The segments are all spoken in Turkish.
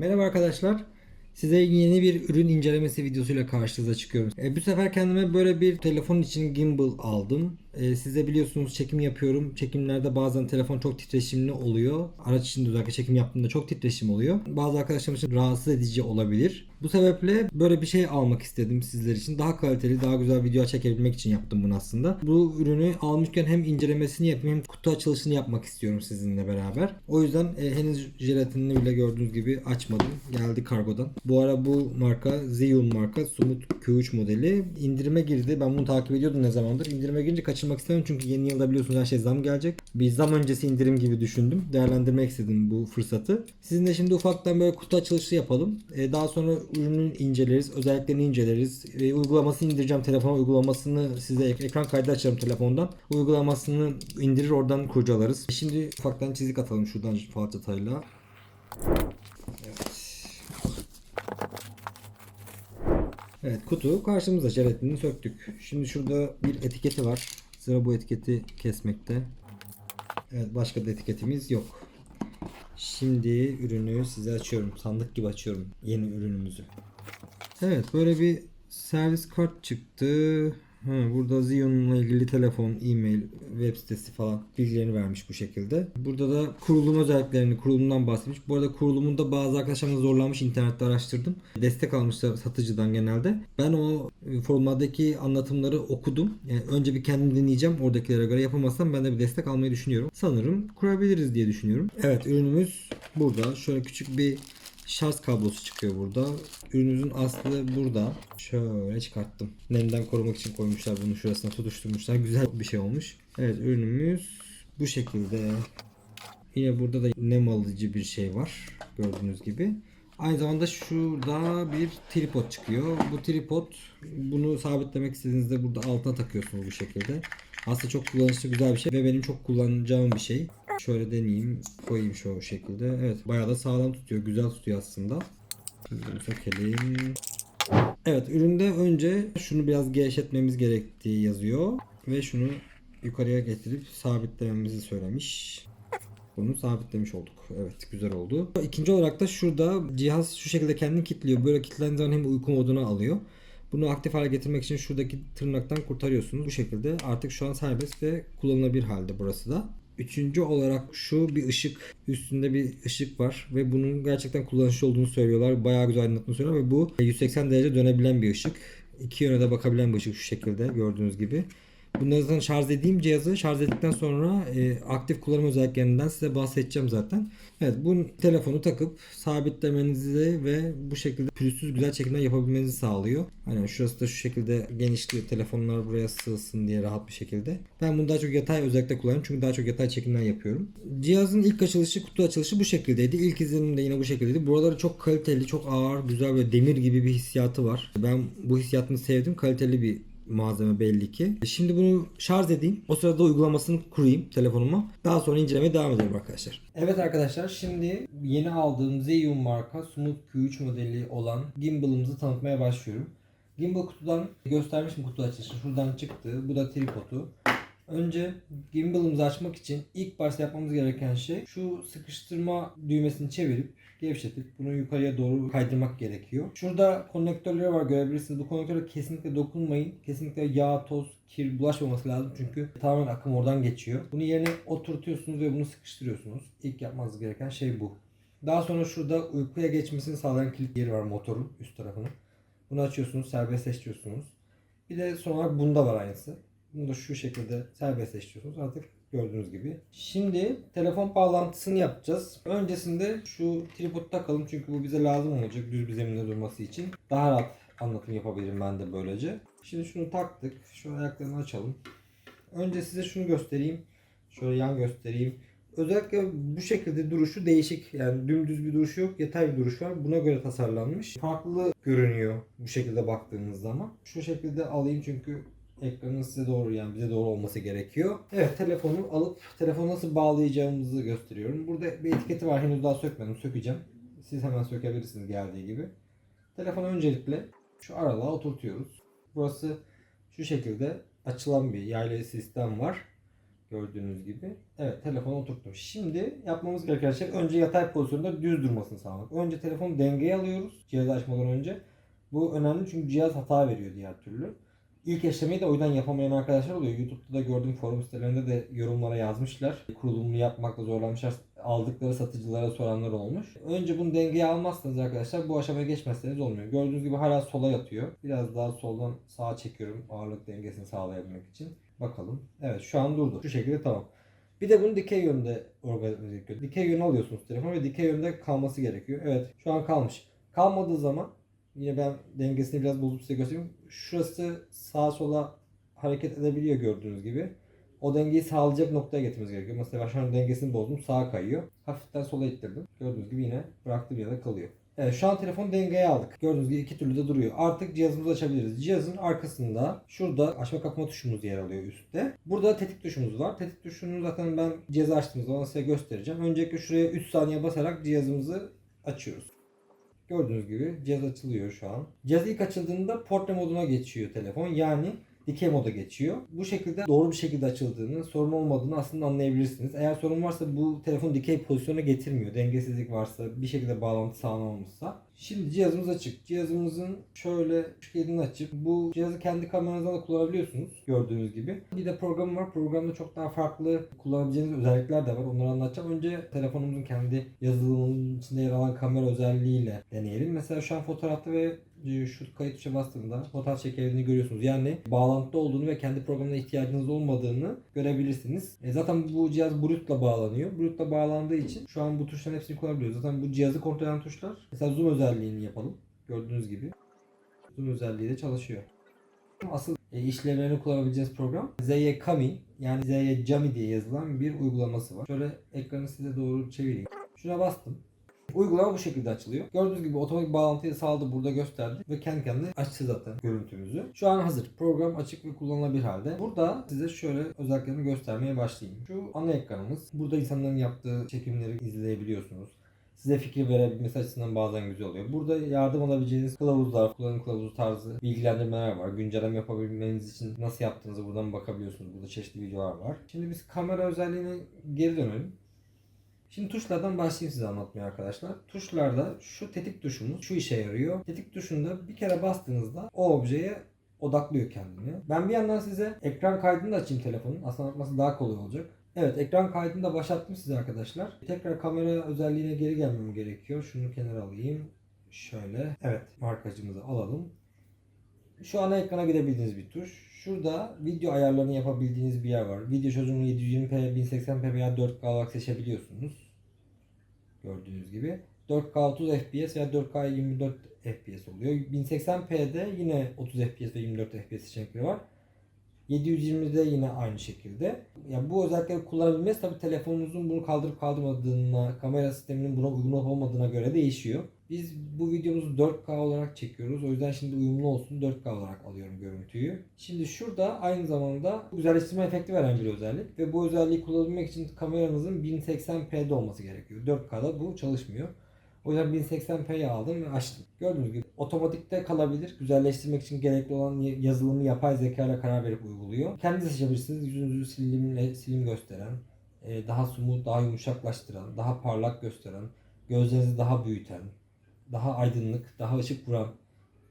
Merhaba arkadaşlar. Size yeni bir ürün incelemesi videosuyla karşınıza çıkıyorum. E, bu sefer kendime böyle bir telefon için gimbal aldım. E, siz de biliyorsunuz çekim yapıyorum. Çekimlerde bazen telefon çok titreşimli oluyor. Araç içinde özellikle çekim yaptığımda çok titreşim oluyor. Bazı arkadaşlarım için rahatsız edici olabilir. Bu sebeple böyle bir şey almak istedim sizler için. Daha kaliteli, daha güzel video çekebilmek için yaptım bunu aslında. Bu ürünü almışken hem incelemesini yapayım hem kutu açılışını yapmak istiyorum sizinle beraber. O yüzden e, henüz jelatinini bile gördüğünüz gibi açmadım. Geldi kargodan. Bu ara bu marka Zhiyun marka Sumut Q3 modeli indirime girdi. Ben bunu takip ediyordum ne zamandır. İndirime girince kaçırmak istemiyorum çünkü yeni yılda biliyorsunuz her şey zam gelecek. Bir zam öncesi indirim gibi düşündüm. Değerlendirmek istedim bu fırsatı. Sizinle şimdi ufaktan böyle kutu açılışı yapalım. E, daha sonra ürünün inceleriz. Özelliklerini inceleriz. E, uygulamasını indireceğim. Telefona uygulamasını size ek- ekran kaydı açarım telefondan. Uygulamasını indirir oradan kurcalarız. Şimdi ufaktan çizik atalım şuradan falçatayla. Evet. Evet kutu karşımızda jelatinini söktük. Şimdi şurada bir etiketi var. Sıra bu etiketi kesmekte. Evet başka bir etiketimiz yok. Şimdi ürünü size açıyorum. Sandık gibi açıyorum yeni ürünümüzü. Evet böyle bir servis kart çıktı. Ha, burada Xeon'la ilgili telefon, e-mail, web sitesi falan bilgilerini vermiş bu şekilde. Burada da kurulum özelliklerini, kurulumundan bahsetmiş. Bu arada kurulumunda bazı arkadaşlarımız zorlanmış internette araştırdım. Destek almışlar satıcıdan genelde. Ben o forumlardaki anlatımları okudum. Yani önce bir kendim dinleyeceğim. Oradakilere göre yapamazsam ben de bir destek almayı düşünüyorum. Sanırım kurabiliriz diye düşünüyorum. Evet ürünümüz burada. Şöyle küçük bir şarj kablosu çıkıyor burada. Ürünümüzün aslı burada. Şöyle çıkarttım. Nemden korumak için koymuşlar bunu şurasına tutuşturmuşlar. Güzel bir şey olmuş. Evet ürünümüz bu şekilde. Yine burada da nem alıcı bir şey var. Gördüğünüz gibi. Aynı zamanda şurada bir tripod çıkıyor. Bu tripod bunu sabitlemek istediğinizde burada altına takıyorsunuz bu şekilde. Aslında çok kullanışlı güzel bir şey ve benim çok kullanacağım bir şey. Şöyle deneyeyim. Koyayım şu şekilde. Evet bayağı da sağlam tutuyor. Güzel tutuyor aslında. Bunu sökelim. Evet üründe önce şunu biraz gevşetmemiz gerektiği yazıyor. Ve şunu yukarıya getirip sabitlememizi söylemiş. Bunu sabitlemiş olduk. Evet güzel oldu. İkinci olarak da şurada cihaz şu şekilde kendini kilitliyor. Böyle kilitlendiği zaman hem uyku moduna alıyor. Bunu aktif hale getirmek için şuradaki tırnaktan kurtarıyorsunuz. Bu şekilde artık şu an serbest ve kullanılabilir halde burası da. Üçüncü olarak şu bir ışık. Üstünde bir ışık var ve bunun gerçekten kullanışlı olduğunu söylüyorlar. Bayağı güzel aydınlattığını söylüyorlar ve bu 180 derece dönebilen bir ışık. İki yöne de bakabilen bir ışık şu şekilde gördüğünüz gibi. Bunları zaten şarj edeyim cihazı şarj ettikten sonra e, aktif kullanım özelliklerinden size bahsedeceğim zaten. Evet bu telefonu takıp sabitlemenizi ve bu şekilde pürüzsüz güzel çekimler yapabilmenizi sağlıyor. Hani şurası da şu şekilde genişli telefonlar buraya sığsın diye rahat bir şekilde. Ben bunu daha çok yatay özellikle kullanıyorum çünkü daha çok yatay çekimler yapıyorum. Cihazın ilk açılışı kutu açılışı bu şekildeydi. İlk izlenim de yine bu şekildeydi. Buraları çok kaliteli, çok ağır, güzel ve demir gibi bir hissiyatı var. Ben bu hissiyatını sevdim. Kaliteli bir malzeme belli ki. Şimdi bunu şarj edeyim. O sırada uygulamasını kurayım telefonuma. Daha sonra incelemeye devam edelim arkadaşlar. Evet arkadaşlar şimdi yeni aldığım Zhiyun marka Smooth Q3 modeli olan gimbal'ımızı tanıtmaya başlıyorum. Gimbal kutudan göstermişim kutu açılışı. Şuradan çıktı. Bu da tripodu. Önce gimbal'ımızı açmak için ilk başta yapmamız gereken şey şu sıkıştırma düğmesini çevirip gevşetip bunu yukarıya doğru kaydırmak gerekiyor. Şurada konnektörleri var görebilirsiniz. Bu konnektörü kesinlikle dokunmayın. Kesinlikle yağ, toz, kir bulaşmaması lazım çünkü tamamen akım oradan geçiyor. Bunu yerine oturtuyorsunuz ve bunu sıkıştırıyorsunuz. İlk yapmanız gereken şey bu. Daha sonra şurada uykuya geçmesini sağlayan kilit yeri var motorun üst tarafının. Bunu açıyorsunuz, serbestleştiriyorsunuz. Bir de son olarak bunda var aynısı. Bunu da şu şekilde serbestleştiriyorsunuz artık gördüğünüz gibi. Şimdi telefon bağlantısını yapacağız. Öncesinde şu tripodu takalım çünkü bu bize lazım olacak düz bir zeminde durması için. Daha rahat anlatım yapabilirim ben de böylece. Şimdi şunu taktık. Şu ayaklarını açalım. Önce size şunu göstereyim. Şöyle yan göstereyim. Özellikle bu şekilde duruşu değişik. Yani dümdüz bir duruşu yok. Yatay bir duruş var. Buna göre tasarlanmış. Farklı görünüyor bu şekilde baktığınız zaman. Şu şekilde alayım çünkü ekranın size doğru yani bize doğru olması gerekiyor. Evet telefonu alıp telefonu nasıl bağlayacağımızı gösteriyorum. Burada bir etiketi var henüz daha sökmedim sökeceğim. Siz hemen sökebilirsiniz geldiği gibi. Telefonu öncelikle şu aralığa oturtuyoruz. Burası şu şekilde açılan bir yaylı sistem var. Gördüğünüz gibi. Evet telefonu oturttum. Şimdi yapmamız gereken şey önce yatay pozisyonda düz durmasını sağlamak. Önce telefonu dengeye alıyoruz cihazı açmadan önce. Bu önemli çünkü cihaz hata veriyor diğer türlü. İlk eşlemeyi de o yüzden yapamayan arkadaşlar oluyor. YouTube'da da gördüğüm forum sitelerinde de yorumlara yazmışlar. Kurulumunu yapmakta zorlanmışlar. Aldıkları satıcılara soranlar olmuş. Önce bunu dengeye almazsanız arkadaşlar bu aşamaya geçmezseniz olmuyor. Gördüğünüz gibi hala sola yatıyor. Biraz daha soldan sağa çekiyorum ağırlık dengesini sağlayabilmek için. Bakalım. Evet şu an durdu. Şu şekilde tamam. Bir de bunu dikey yönde organize gerekiyor. Dikey yöne alıyorsunuz telefonu ve dikey yönde kalması gerekiyor. Evet şu an kalmış. Kalmadığı zaman yine ben dengesini biraz bozup size göstereyim. Şurası sağa sola hareket edebiliyor gördüğünüz gibi. O dengeyi sağlayacak noktaya getirmemiz gerekiyor. Mesela ben şu an dengesini bozdum. Sağa kayıyor. Hafiften sola ittirdim. Gördüğünüz gibi yine bıraktığı bir yerde kalıyor. Evet şu an telefonu dengeye aldık. Gördüğünüz gibi iki türlü de duruyor. Artık cihazımızı açabiliriz. Cihazın arkasında şurada açma kapama tuşumuz yer alıyor üstte. Burada tetik tuşumuz var. Tetik tuşunu zaten ben cihazı açtığım zaman size göstereceğim. Öncelikle şuraya 3 saniye basarak cihazımızı açıyoruz. Gördüğünüz gibi cihaz açılıyor şu an. Cihaz ilk açıldığında portre moduna geçiyor telefon. Yani dikey moda geçiyor. Bu şekilde doğru bir şekilde açıldığını, sorun olmadığını aslında anlayabilirsiniz. Eğer sorun varsa bu telefon dikey pozisyona getirmiyor. Dengesizlik varsa, bir şekilde bağlantı sağlanamamışsa. Şimdi cihazımız açık. Cihazımızın şöyle kilidini açıp bu cihazı kendi kameranızdan da kullanabiliyorsunuz gördüğünüz gibi. Bir de programı var. Programda çok daha farklı kullanabileceğiniz özellikler de var. Onları anlatacağım. Önce telefonumuzun kendi yazılımının içinde yer alan kamera özelliğiyle deneyelim. Mesela şu an fotoğrafta ve şu kayıt tuşa bastığımda fotoğraf çekebildiğini görüyorsunuz. Yani bağlantıda olduğunu ve kendi programına ihtiyacınız olmadığını görebilirsiniz. E zaten bu cihaz Bluetooth'la bağlanıyor. Bluetooth'la bağlandığı için şu an bu tuşların hepsini kullanabiliyoruz. Zaten bu cihazı kontrol eden tuşlar. Mesela zoom özelliğini yapalım. Gördüğünüz gibi. Zoom özelliği de çalışıyor. Asıl e, işlevlerini kullanabileceğiniz program Zeye Kami yani Zeye Jami diye yazılan bir uygulaması var. Şöyle ekranı size doğru çevireyim. Şuna bastım. Uygulama bu şekilde açılıyor. Gördüğünüz gibi otomatik bağlantıyı sağladı burada gösterdi ve kendi kendine açtı zaten görüntümüzü. Şu an hazır. Program açık ve kullanılabilir halde. Burada size şöyle özelliklerini göstermeye başlayayım. Şu ana ekranımız. Burada insanların yaptığı çekimleri izleyebiliyorsunuz. Size fikir verebilmesi açısından bazen güzel oluyor. Burada yardım alabileceğiniz kılavuzlar, kullanım kılavuzu tarzı bilgilendirmeler var. Güncelleme yapabilmeniz için nasıl yaptığınızı buradan bakabiliyorsunuz. Burada çeşitli videolar var. Şimdi biz kamera özelliğine geri dönelim. Şimdi tuşlardan başlayayım size anlatmaya arkadaşlar. Tuşlarda şu tetik tuşumuz şu işe yarıyor. Tetik tuşunda bir kere bastığınızda o objeye odaklıyor kendini. Ben bir yandan size ekran kaydını da açayım telefonun. Aslında anlatması daha kolay olacak. Evet ekran kaydını da başlattım size arkadaşlar. Tekrar kamera özelliğine geri gelmem gerekiyor. Şunu kenara alayım. Şöyle. Evet markacımızı alalım. Şu ana ekrana gidebildiğiniz bir tuş. Şurada video ayarlarını yapabildiğiniz bir yer var. Video çözünürlüğü 720p, 1080p veya 4K olarak seçebiliyorsunuz. Gördüğünüz gibi. 4K 30 FPS veya 4K 24 FPS oluyor. 1080p'de yine 30 FPS ve 24 FPS seçenekleri var. 720'de yine aynı şekilde. Yani bu özellikleri kullanabilmesi tabi telefonunuzun bunu kaldırıp kaldırmadığına, kamera sisteminin buna uygun olup olmadığına göre değişiyor. Biz bu videomuzu 4K olarak çekiyoruz. O yüzden şimdi uyumlu olsun 4K olarak alıyorum görüntüyü. Şimdi şurada aynı zamanda güzelleştirme efekti veren bir özellik. Ve bu özelliği kullanabilmek için kameranızın 1080p'de olması gerekiyor. 4K'da bu çalışmıyor. O yüzden 1080p'ye aldım ve açtım. Gördüğünüz gibi otomatikte kalabilir. Güzelleştirmek için gerekli olan yazılımı yapay zeka ile karar verip uyguluyor. Kendiniz seçebilirsiniz. Yüzünüzü silimle silim gösteren, e, daha smooth, daha yumuşaklaştıran, daha parlak gösteren, gözlerinizi daha büyüten, daha aydınlık, daha ışık vuran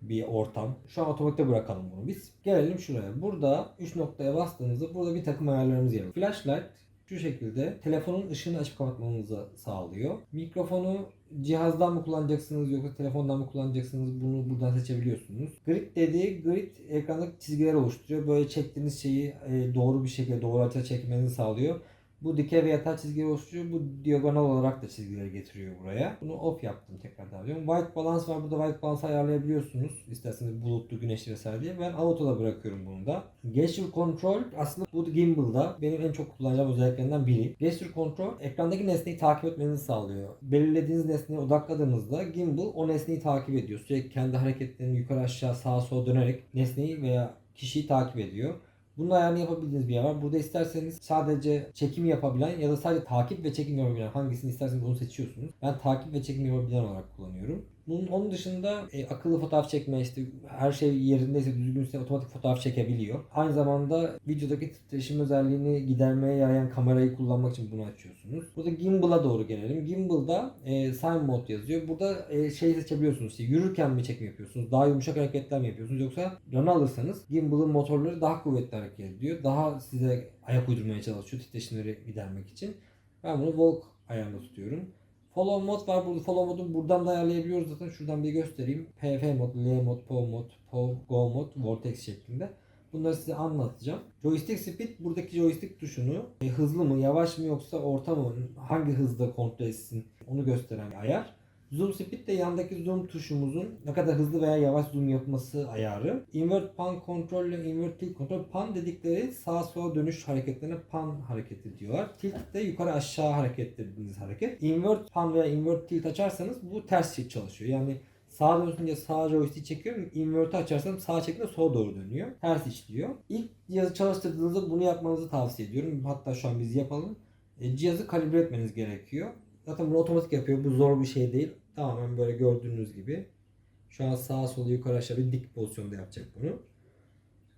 bir ortam. Şu an otomatikte bırakalım bunu biz. Gelelim şuraya. Burada 3 noktaya bastığınızda burada bir takım ayarlarımız yer. Flashlight şu şekilde telefonun ışığını açıp kapatmanızı sağlıyor. Mikrofonu cihazdan mı kullanacaksınız yoksa telefondan mı kullanacaksınız bunu buradan seçebiliyorsunuz. Grid dediği grid ekrandaki çizgiler oluşturuyor. Böyle çektiğiniz şeyi e, doğru bir şekilde doğru açıya çekmenizi sağlıyor. Bu dikey ve yatay çizgileri oluşturuyor. Bu diagonal olarak da çizgileri getiriyor buraya. Bunu off yaptım tekrardan diyorum. White balance var. Burada white balance ayarlayabiliyorsunuz. İsterseniz bulutlu, güneşli vesaire diye. Ben auto'da bırakıyorum bunu da. Gesture control aslında bu gimbal'da benim en çok kullanacağım özelliklerinden biri. Gesture control ekrandaki nesneyi takip etmenizi sağlıyor. Belirlediğiniz nesneye odakladığınızda gimbal o nesneyi takip ediyor. Sürekli kendi hareketlerini yukarı aşağı sağa sola dönerek nesneyi veya kişiyi takip ediyor. Bunun ayarını yapabildiğiniz bir yer var. Burada isterseniz sadece çekim yapabilen ya da sadece takip ve çekim yapabilen hangisini isterseniz onu seçiyorsunuz. Ben takip ve çekim yapabilen olarak kullanıyorum. Bunun onun dışında e, akıllı fotoğraf çekme işte her şey yerindeyse düzgünse otomatik fotoğraf çekebiliyor. Aynı zamanda videodaki titreşim özelliğini gidermeye yarayan kamerayı kullanmak için bunu açıyorsunuz. Burada gimbal'a doğru gelelim. Gimbal'da e, Sign Mode yazıyor. Burada e, şey seçebiliyorsunuz. İşte yürürken mi çekim yapıyorsunuz? Daha yumuşak hareketler mi yapıyorsunuz? Yoksa run alırsanız gimbal'ın motorları daha kuvvetli hareket ediyor. Daha size ayak uydurmaya çalışıyor titreşimleri gidermek için. Ben bunu walk ayarında tutuyorum. Follow mod var. Burada follow modu buradan da ayarlayabiliyoruz zaten. Şuradan bir göstereyim. PF mod, L mod, PO mod, PO, Go mod, Vortex şeklinde. Bunları size anlatacağım. Joystick speed buradaki joystick tuşunu e, hızlı mı, yavaş mı yoksa orta mı, hangi hızda kontrol etsin onu gösteren bir ayar. Zoom speed de yandaki zoom tuşumuzun ne kadar hızlı veya yavaş zoom yapması ayarı. Invert pan kontrol ile invert tilt kontrol. Pan dedikleri sağa sola dönüş hareketlerine pan hareketi diyorlar. Tilt de yukarı aşağı hareket dediğiniz hareket. Invert pan veya invert tilt açarsanız bu ters çift çalışıyor. Yani sağa dönsünce sağa joystick çekiyorum. Invert'i açarsam sağa çekince sola doğru dönüyor. Ters işliyor. İlk cihazı çalıştırdığınızda bunu yapmanızı tavsiye ediyorum. Hatta şu an biz yapalım. E, cihazı kalibre etmeniz gerekiyor. Zaten bunu otomatik yapıyor. Bu zor bir şey değil. Tamamen böyle gördüğünüz gibi. Şu an sağa sola yukarı aşağı bir dik pozisyonda yapacak bunu.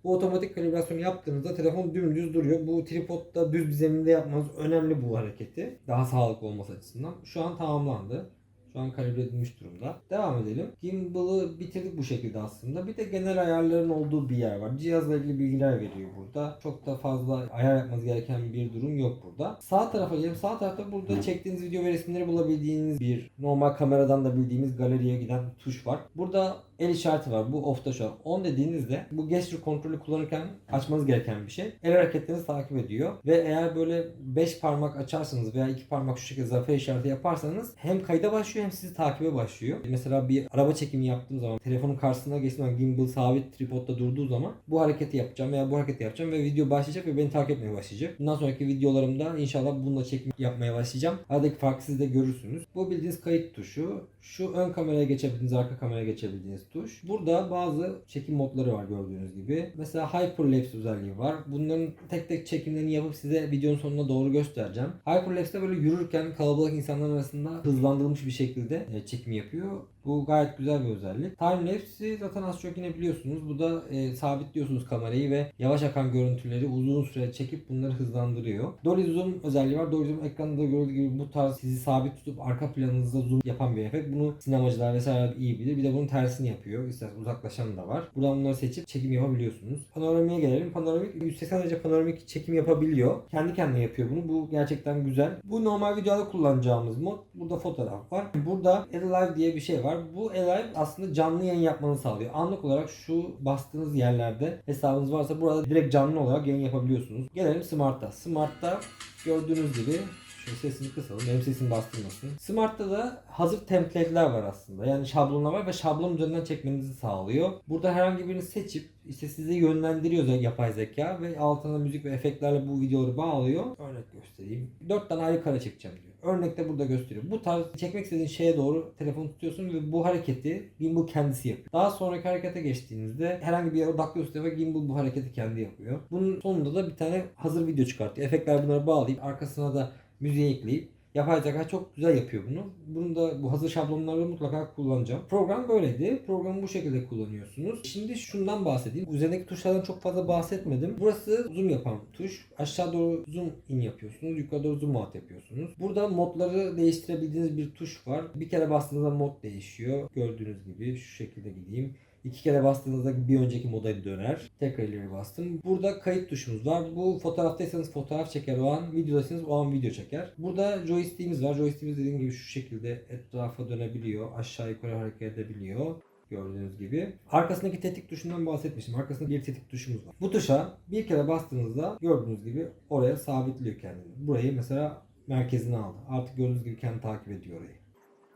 Bu otomatik kalibrasyonu yaptığınızda telefon dümdüz duruyor. Bu tripodda düz bir zeminde yapmanız önemli bu hareketi. Daha sağlıklı olması açısından. Şu an tamamlandı. Şu an kalibre edilmiş durumda. Devam edelim. Gimbal'ı bitirdik bu şekilde aslında. Bir de genel ayarların olduğu bir yer var. Cihazla ilgili bilgiler veriyor burada. Çok da fazla ayar yapmanız gereken bir durum yok burada. Sağ tarafa gelelim. Sağ tarafta burada çektiğiniz video ve resimleri bulabildiğiniz bir normal kameradan da bildiğimiz galeriye giden tuş var. Burada el işareti var. Bu off'ta şu an. On dediğinizde bu gesture kontrolü kullanırken açmanız gereken bir şey. El hareketlerinizi takip ediyor. Ve eğer böyle 5 parmak açarsanız veya 2 parmak şu şekilde zafer işareti yaparsanız hem kayda başlıyor hem sizi takibe başlıyor. Mesela bir araba çekimi yaptığım zaman telefonun karşısına geçtiğim gimbal sabit tripodda durduğu zaman bu hareketi yapacağım veya bu hareketi yapacağım ve video başlayacak ve beni takip etmeye başlayacak. Bundan sonraki videolarımda inşallah bununla çekim yapmaya başlayacağım. Aradaki farkı siz de görürsünüz. Bu bildiğiniz kayıt tuşu. Şu ön kameraya geçebildiğiniz, arka kameraya geçebildiğiniz tuş. Burada bazı çekim modları var gördüğünüz gibi. Mesela Hyperlapse özelliği var. Bunların tek tek çekimlerini yapıp size videonun sonuna doğru göstereceğim. Hyperlapse'de böyle yürürken kalabalık insanlar arasında hızlandırılmış bir şekilde e, çekim yapıyor. Bu gayet güzel bir özellik. Timelapse'i zaten az çok yine biliyorsunuz. Bu da e, sabitliyorsunuz kamerayı ve yavaş akan görüntüleri uzun süre çekip bunları hızlandırıyor. Dolly Zoom özelliği var. Dolly Zoom ekranda gördüğü gibi bu tarz sizi sabit tutup arka planınızda zoom yapan bir efekt. Bunu sinemacılar vesaire iyi bilir. Bir de bunun tersini yapıyor. İsterseniz uzaklaşan da var. Buradan bunları seçip çekim yapabiliyorsunuz. Panoramiğe gelelim. Panoramik 180 derece panoramik çekim yapabiliyor. Kendi kendine yapıyor bunu. Bu gerçekten güzel. Bu normal videoda kullanacağımız mod. Burada fotoğraf var. Burada Alive diye bir şey var. Bu Alive aslında canlı yayın yapmanı sağlıyor. Anlık olarak şu bastığınız yerlerde hesabınız varsa burada direkt canlı olarak yayın yapabiliyorsunuz. Gelelim Smart'ta. Smart'ta gördüğünüz gibi şu sesini kısalım. Benim sesim bastırmasın. Smart'ta da hazır template'ler var aslında. Yani şablonlar var ve şablon üzerinden çekmenizi sağlıyor. Burada herhangi birini seçip işte sizi yönlendiriyor yapay zeka ve altına müzik ve efektlerle bu videoları bağlıyor. Örnek göstereyim. 4 tane ayrı kare çekeceğim diyor. Örnekte burada gösteriyor. Bu tarz çekmek istediğin şeye doğru telefonu tutuyorsun ve bu hareketi gimbal kendisi yapıyor. Daha sonraki harekete geçtiğinizde herhangi bir yere odaklıyorsun ve gimbal bu hareketi kendi yapıyor. Bunun sonunda da bir tane hazır video çıkartıyor. Efektler bunları bağlayıp arkasına da müziği ekleyip Yapay zeka çok güzel yapıyor bunu. Bunu da bu hazır şablonları mutlaka kullanacağım. Program böyleydi. Programı bu şekilde kullanıyorsunuz. Şimdi şundan bahsedeyim. Üzerindeki tuşlardan çok fazla bahsetmedim. Burası zoom yapan tuş. Aşağı doğru zoom in yapıyorsunuz. Yukarı doğru zoom out yapıyorsunuz. Burada modları değiştirebildiğiniz bir tuş var. Bir kere bastığınızda mod değişiyor. Gördüğünüz gibi şu şekilde gideyim. İki kere bastığınızda bir önceki moda döner. Tekrar ileri bastım. Burada kayıt tuşumuz var. Bu fotoğraftaysanız fotoğraf çeker o an. Videodaysanız o an video çeker. Burada joystick'imiz var. Joystick'imiz dediğim gibi şu şekilde etrafa dönebiliyor. Aşağı yukarı hareket edebiliyor. Gördüğünüz gibi. Arkasındaki tetik tuşundan bahsetmiştim. Arkasında bir tetik tuşumuz var. Bu tuşa bir kere bastığınızda gördüğünüz gibi oraya sabitliyor kendini. Burayı mesela merkezine aldı. Artık gördüğünüz gibi kendi takip ediyor orayı.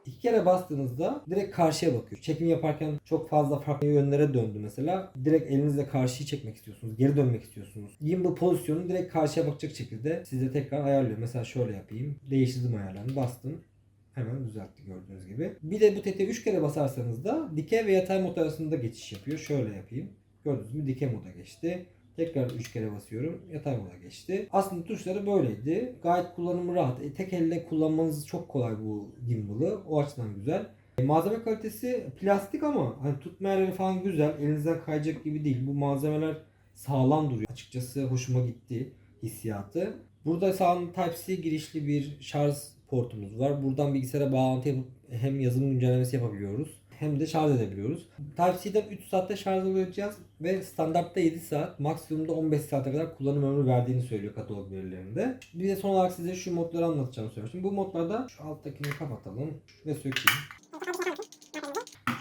İki kere bastığınızda direkt karşıya bakıyor. Çekim yaparken çok fazla farklı yönlere döndü mesela. Direkt elinizle karşıyı çekmek istiyorsunuz. Geri dönmek istiyorsunuz. Gimbal pozisyonu direkt karşıya bakacak şekilde size tekrar ayarlıyor. Mesela şöyle yapayım. Değiştirdim ayarlarını. Bastım. Hemen düzeltti gördüğünüz gibi. Bir de bu tetiğe 3 kere basarsanız da dikey ve yatay mod arasında geçiş yapıyor. Şöyle yapayım. Gördüğünüz gibi dikey moda geçti. Tekrar 3 kere basıyorum. Yatay moda geçti. Aslında tuşları böyleydi. Gayet kullanımı rahat. E, tek elle kullanmanız çok kolay bu gimbal'ı. O açıdan güzel. E, malzeme kalitesi plastik ama hani tutma falan güzel. Elinizden kayacak gibi değil. Bu malzemeler sağlam duruyor. Açıkçası hoşuma gitti hissiyatı. Burada sağında Type-C girişli bir şarj portumuz var. Buradan bilgisayara bağlantı yapıp hem yazılım güncellemesi yapabiliyoruz hem de şarj edebiliyoruz. Type-C'den 3 saatte şarj oluyor cihaz ve standartta 7 saat, maksimumda 15 saate kadar kullanım ömrü verdiğini söylüyor katalog verilerinde. Bir de son olarak size şu modları anlatacağım söylemiştim. Bu modlarda şu alttakini kapatalım ve sökeyim.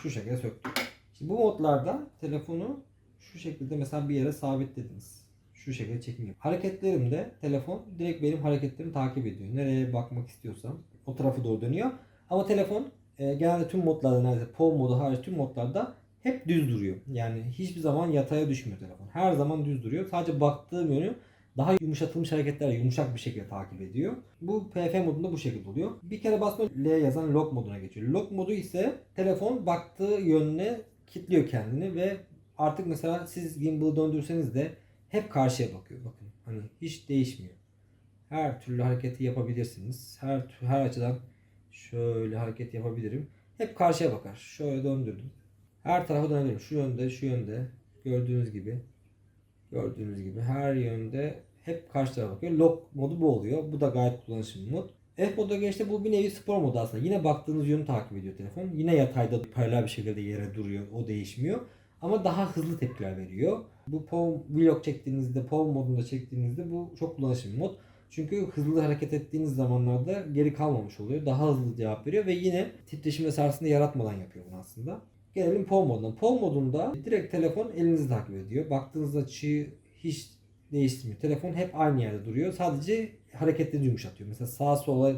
Şu şekilde söktüm. Şimdi bu modlarda telefonu şu şekilde mesela bir yere sabitlediniz. Şu şekilde çekim yapıyor. Hareketlerimde telefon direkt benim hareketlerimi takip ediyor. Nereye bakmak istiyorsam o tarafa doğru dönüyor. Ama telefon e, genelde tüm modlarda neredeyse POV modu hariç tüm modlarda hep düz duruyor. Yani hiçbir zaman yataya düşmüyor telefon. Her zaman düz duruyor. Sadece baktığım yönü daha yumuşatılmış hareketler yumuşak bir şekilde takip ediyor. Bu PF modunda bu şekilde oluyor. Bir kere basma L yazan lock moduna geçiyor. Lock modu ise telefon baktığı yönüne kilitliyor kendini ve artık mesela siz gimbal'ı döndürseniz de hep karşıya bakıyor. Bakın hani hiç değişmiyor. Her türlü hareketi yapabilirsiniz. Her her açıdan şöyle hareket yapabilirim. Hep karşıya bakar. Şöyle döndürdüm. Her tarafa dönebilirim. Şu yönde, şu yönde. Gördüğünüz gibi. Gördüğünüz gibi her yönde hep karşı tarafa bakıyor. Lock modu bu oluyor. Bu da gayet kullanışlı bir mod. F moda geçti bu bir nevi spor modu aslında. Yine baktığınız yönü takip ediyor telefon. Yine yatayda paralel bir şekilde yere duruyor. O değişmiyor. Ama daha hızlı tepkiler veriyor. Bu POV vlog çektiğinizde, POV modunda çektiğinizde bu çok kullanışlı bir mod. Çünkü hızlı hareket ettiğiniz zamanlarda geri kalmamış oluyor. Daha hızlı cevap veriyor ve yine titreşim ve yaratmadan yapıyor bunu aslında. Gelelim POV moduna. POV modunda direkt telefon elinizi takip ediyor. Baktığınız açıyı hiç değiştirmiyor. Telefon hep aynı yerde duruyor. Sadece hareketleri yumuşatıyor. Mesela sağa sola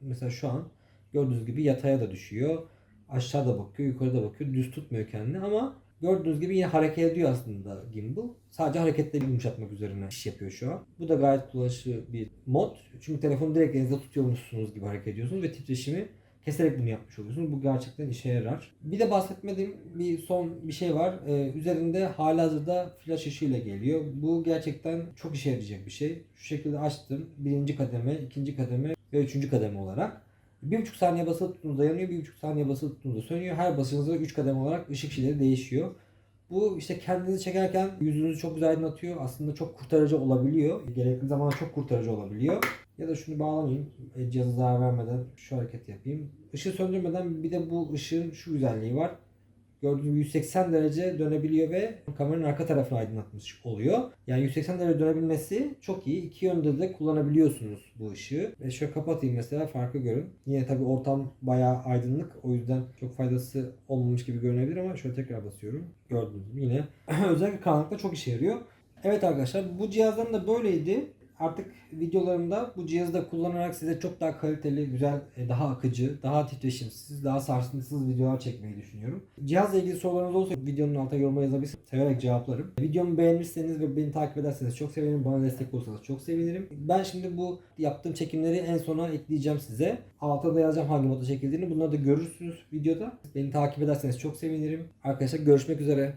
mesela şu an gördüğünüz gibi yataya da düşüyor. Aşağıda bakıyor, yukarıda bakıyor. Düz tutmuyor kendini ama gördüğünüz gibi yine hareket ediyor aslında gimbal. Sadece hareketleri yumuşatmak üzerine iş yapıyor şu an. Bu da gayet kullanışlı bir mod. Çünkü telefonu direkt elinizde tutuyormuşsunuz gibi hareket ediyorsunuz ve titreşimi keserek bunu yapmış oluyorsunuz. Bu gerçekten işe yarar. Bir de bahsetmediğim bir son bir şey var. Ee, üzerinde halihazırda flash ışığıyla geliyor. Bu gerçekten çok işe yarayacak bir şey. Şu şekilde açtım. Birinci kademe, ikinci kademe ve üçüncü kademe olarak. Bir buçuk saniye basılı tuttuğunuzda yanıyor, bir buçuk saniye basılı tuttuğunuzda sönüyor. Her basınızda 3 kademe olarak ışık şişleri değişiyor. Bu işte kendinizi çekerken yüzünüzü çok güzel aydınlatıyor. Aslında çok kurtarıcı olabiliyor. Gerekli zamanda çok kurtarıcı olabiliyor. Ya da şunu bağlamayayım. Cihaza zarar vermeden şu hareketi yapayım. Işığı söndürmeden bir de bu ışığın şu güzelliği var. Gördüğünüz gibi 180 derece dönebiliyor ve kameranın arka tarafını aydınlatmış oluyor. Yani 180 derece dönebilmesi çok iyi. İki yönde de kullanabiliyorsunuz bu ışığı. Ve şöyle kapatayım mesela farkı görün. Yine tabii ortam bayağı aydınlık. O yüzden çok faydası olmamış gibi görünebilir ama şöyle tekrar basıyorum. Gördüğünüz gibi yine özellikle karanlıkta çok işe yarıyor. Evet arkadaşlar bu cihazların da böyleydi. Artık videolarımda bu cihazı da kullanarak size çok daha kaliteli, güzel, e, daha akıcı, daha titreşimsiz, daha sarsıntısız videolar çekmeyi düşünüyorum. Cihazla ilgili sorularınız olursa videonun altına yoruma yazabilirsiniz. Severek cevaplarım. Videomu beğenirseniz ve beni takip ederseniz çok sevinirim. Bana destek olursanız çok sevinirim. Ben şimdi bu yaptığım çekimleri en sona ekleyeceğim size. Altta da yazacağım hangi modda çekildiğini. Bunları da görürsünüz videoda. Beni takip ederseniz çok sevinirim. Arkadaşlar görüşmek üzere.